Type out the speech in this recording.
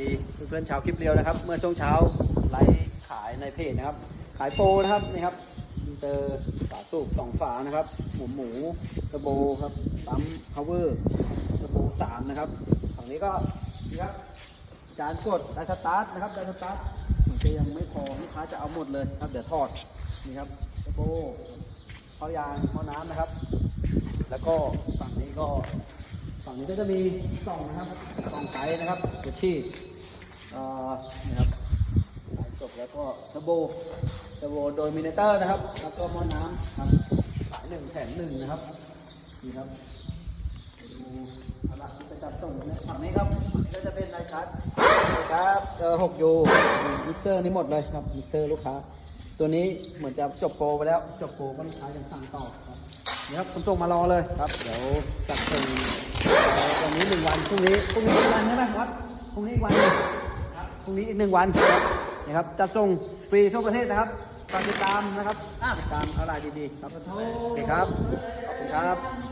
ดีเพื่อนๆชาวคลิปเรียวนะครับ เมื่อช่วงเช้าไลฟ์ขายในเพจนะครับ ขายโปรนะครับนี่ครับอินเตอร์ฝาสูบสองฝานะครับ หมูหมูตะโบครับปั๊มพาวเวอร์ตะโบสามนะครับฝั่งนี้ก็นี่ครับจานกดไดสตาร์ทนะครับไดสตาร์ทมือนจะยังไม่พอลูกค้าจะเอาหมดเลยครับ เดี๋ยวทอดนี่ครับตะโบข้ายางข้าน้ำนะครับ แล้วก็ฝั่งนี้ก็ฝั่งนี้ก็จะมีกล่องนะครับกล่องไกด์นะครับเดี๋ยวที่ นะครับสายจบแล้วก็เทอร์โบเทอร์โบโดยมิเนเตอร์นะครับ แล้วก็หม้อน้ำครับสายหนึ่งแถมหนึ่งนะครับนี่ครับดูเอาละที่จะจับส่งนะฝั่งนี้ครับก็จะเป็นไลท์คัทครับเออหกยูมิเตอร์นี่หมดเลยครับมิเตอร์ลูกค้า ตัวนี้เหมือนจะจบโปรไปแล้วจบโปรก็ลูกค้ายังสั่งต่อครับนี่ครับคุณส่งมารอเลยครับ เดี๋ยวจัดส่งวันนี้หนึ่งวันพรุ่งนี้พรุ่งนี้วันใช่ไหมครับพรุ่งนี้วัน พรุ่งนี้อีกหนึ่งวันนะครับจะส่งฟรีทั่วประเทศนะครับฝากติดตามนะครับติดตามอะไรดีๆครับโอเคครับขอบคุณครับ